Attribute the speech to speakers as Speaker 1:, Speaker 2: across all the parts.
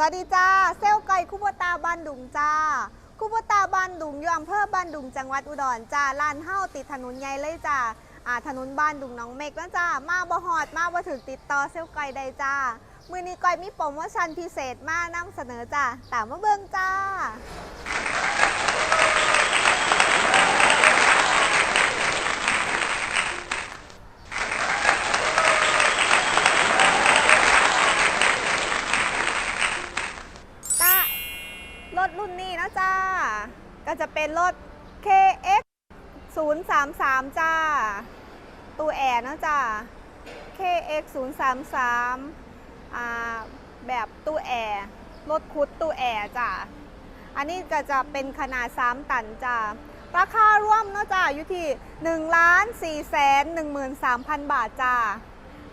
Speaker 1: สวัสดีจ้า เซลไก่คุปตาบ้านดุงจ้า คุปตาบ้านดุงอยู่อำเภอบ้านดุงจังหวัดอุดรจ้าลานเฮ้าติดถนนใหญ่เลยจ้าอ่าถนนบ้านดุงน้องเมกนะจ้า มาบ่ฮอดมาบ่ถึงติดต่อเซลไก่ได้จ้า มือนี้ก่อยมีโปรโมชั่นพิเศษมานำเสนอจ้าตามมาเบิ่งจ้า จ้ารถรุ่นนี้นะ จ้า ก็จะเป็นรถ KX 033 จ้าตู้แอร์นะจ้า KX 033อ่าแบบตู้แอร์รถคุดตู้แอร์จ้า อันนี้ก็จะเป็นขนาด 3 ตันจ้า ราคาร่วมนะจ้าอยู่ที่1ล้าน4แสน13,000 บาทจ้า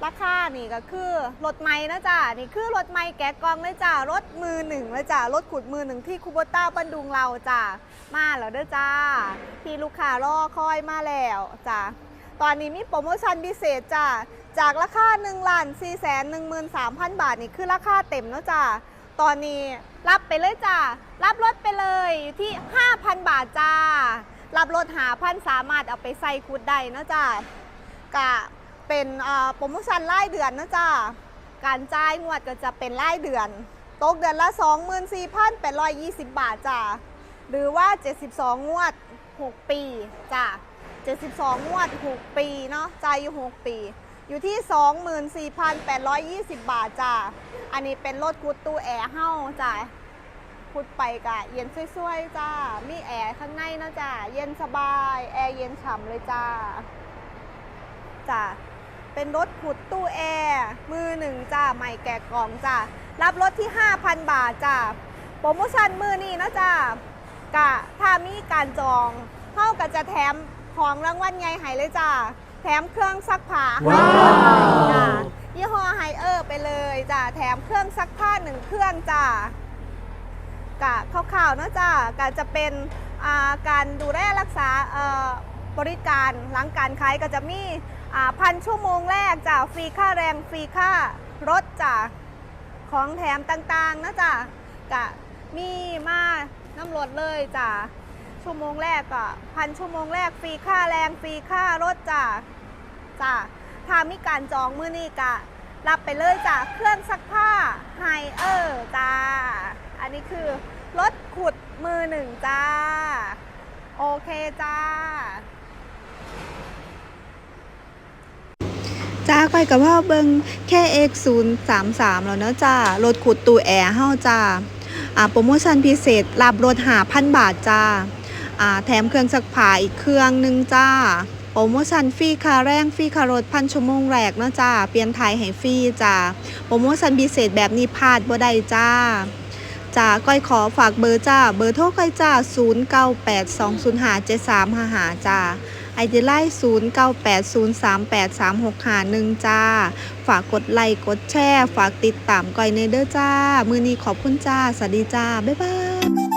Speaker 1: ราคานี่ก็คือรถไม้นะจ๊ะนี่คือรถไม้แกะกองเลยจ้ารถมือหนึ่งเลยจ้ารถขุดมือหนึ่งที่คูโบต้าบันดุงเราจ้ามาแล้วเด้อจ้าที่ลูกค้ารอคอยมาแล้วจ้าตอนนี้มีโปรโมชั่นพิเศษจ้าจากราคา1ล้าน4แสน13,000บาทนี่คือราคาเต็มเนาะจ้าตอนนี้รับไปเลยจ้ารับรถไปเลยอยู่ที่ 5,000 บาทจ้ารับรถหาพันสามารถเอาไปใส่คุดได้เนาะจ้ากะ เป็นโปรโมชั่นรายเดือนนะจ๊ะการจ่ายงวดก็จะเป็นรายเดือน ตกเดือนละ 24,820 บาทจ้ะหรือว่า 72 งวด 6 ปีจ้ะ72 งวด 6 ปีเนาะจ่ายอยู่ 6 ปี อยู่ที่ 24,820 บาทจ้ะอันนี้เป็นรถคุดตู้แอร์เฮ้าจ้ะคุดไปกะเย็นสวยๆจ้า มีแอร์ข้างในนะจ้ะเย็นสบาย แอร์เย็นฉ่ำเลยจ้าจ้ะ เป็นรถขุดตู้แอร์มือหนึ่งจ้าใหม่แกะกล่องจ้ารับรถที่ 5,000 บาทจ้าโปรโมชั่นมือนี้นะจ้ากะถ้ามีการจองเท่ากับจะแถมของรางวัลใหญ่ให้เลยจ้าแถมเครื่องซักผ้าให้
Speaker 2: ว้าว
Speaker 1: จ้ายี่ห้อไฮเออร์ไปเลยจ้าแถมเครื่องซักผ้าหนึ่งเครื่องจ้ากะคร่าวๆนะจ้ากะจะเป็นอ่าการดูแลรักษาเอ่อบริการหลังการขายก็จะมีอ่า พันชั่วโมงแรกจ้ะฟรีค่าแรงฟรีค่ารถจ้ะของแถมต่างๆนะจ้ะกะมีมาน้ำรถเลยจ้ะชั่วโมงแรกก็พันชั่วโมงแรกฟรีค่าแรงฟรีค่ารถจ้ะจ้ะถ้ามีการจองมือนี้กะ รับไปเลยจ้ะเครื่องซักผ้าไฮเออร์จ้าอันนี้คือรถขุดมือหนึ่งจ้า โอเคจ้า จ้าก้อยกับพ่อเบิงแค่ X 0 3 3แล้วเนอะจ้ารถขุดตูแอร์เฮาจ้าอ่าโปรโมชั่นพิเศษรับรถหาพันบาทจ้าอ่าแถมเครื่องซักผ้าอีกเครื่องหนึงจ้าโปรโมชั่นฟรีค่าแรงฟรีค่ารถพันชั่วโมงแรกเนาะจ้าเปลี่ยนไทยให้ฟรีจ้าโปรโมชั่นพิเศษแบบนี้พลาดบ่ได้จ้าจ้าก้อยขอฝากเบอร์จ้า เบอร์โทรก้อยจ้า 0982057355จ้า ไอเดียไลน์0980383651จ้า ฝากกดไลค์กดแชร์ ฝากติดตามก้อยในเด้อจ้า มือนี้ขอบคุณจ้า สวัสดีจ้า บ๊ายบาย